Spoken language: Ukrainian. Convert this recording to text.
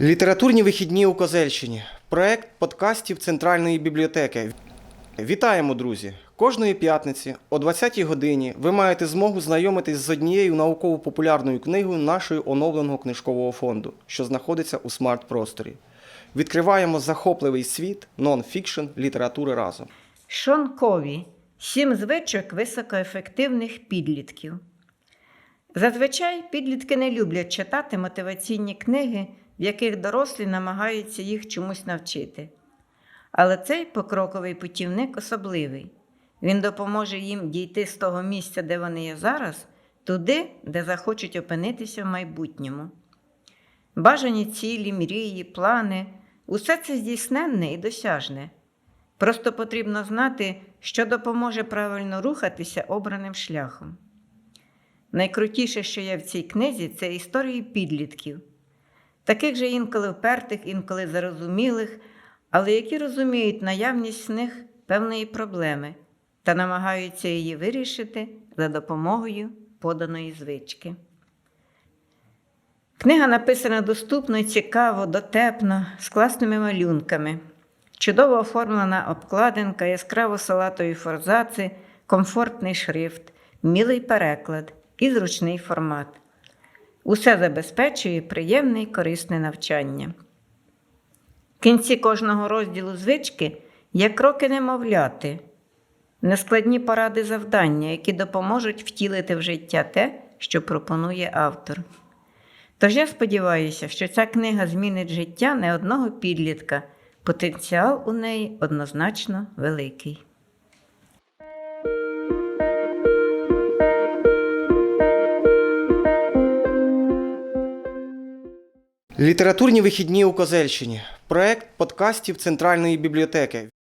Літературні вихідні у Козельщині. Проект подкастів Центральної бібліотеки. Вітаємо, друзі! Кожної п'ятниці о 20-й годині ви маєте змогу знайомитись з однією науково-популярною книгою нашого оновленого книжкового фонду, що знаходиться у смарт-просторі. Відкриваємо захопливий світ нон-фікшн літератури разом. Шон Кові. Сім звичок високоефективних підлітків. Зазвичай підлітки не люблять читати мотиваційні книги, в яких дорослі намагаються їх чомусь навчити. Але цей покроковий путівник особливий. Він допоможе їм дійти з того місця, де вони є зараз, туди, де захочуть опинитися в майбутньому. Бажані цілі, мрії, плани усе це здійсненне і досяжне. Просто потрібно знати, що допоможе правильно рухатися обраним шляхом. Найкрутіше, що є в цій книзі, це історії підлітків, таких же інколи впертих, інколи зарозумілих, але які розуміють наявність в них певної проблеми та намагаються її вирішити за допомогою поданої звички. Книга написана доступно цікаво, дотепно, з класними малюнками. Чудово оформлена обкладинка, яскраво салатові форзаци, комфортний шрифт, мілий переклад і зручний формат. Усе забезпечує приємне і корисне навчання. В кінці кожного розділу звички є кроки немовляти, нескладні поради завдання, які допоможуть втілити в життя те, що пропонує автор. Тож я сподіваюся, що ця книга змінить життя не одного підлітка. Потенціал у неї однозначно великий. Літературні вихідні у Козельщині. Проект подкастів Центральної бібліотеки.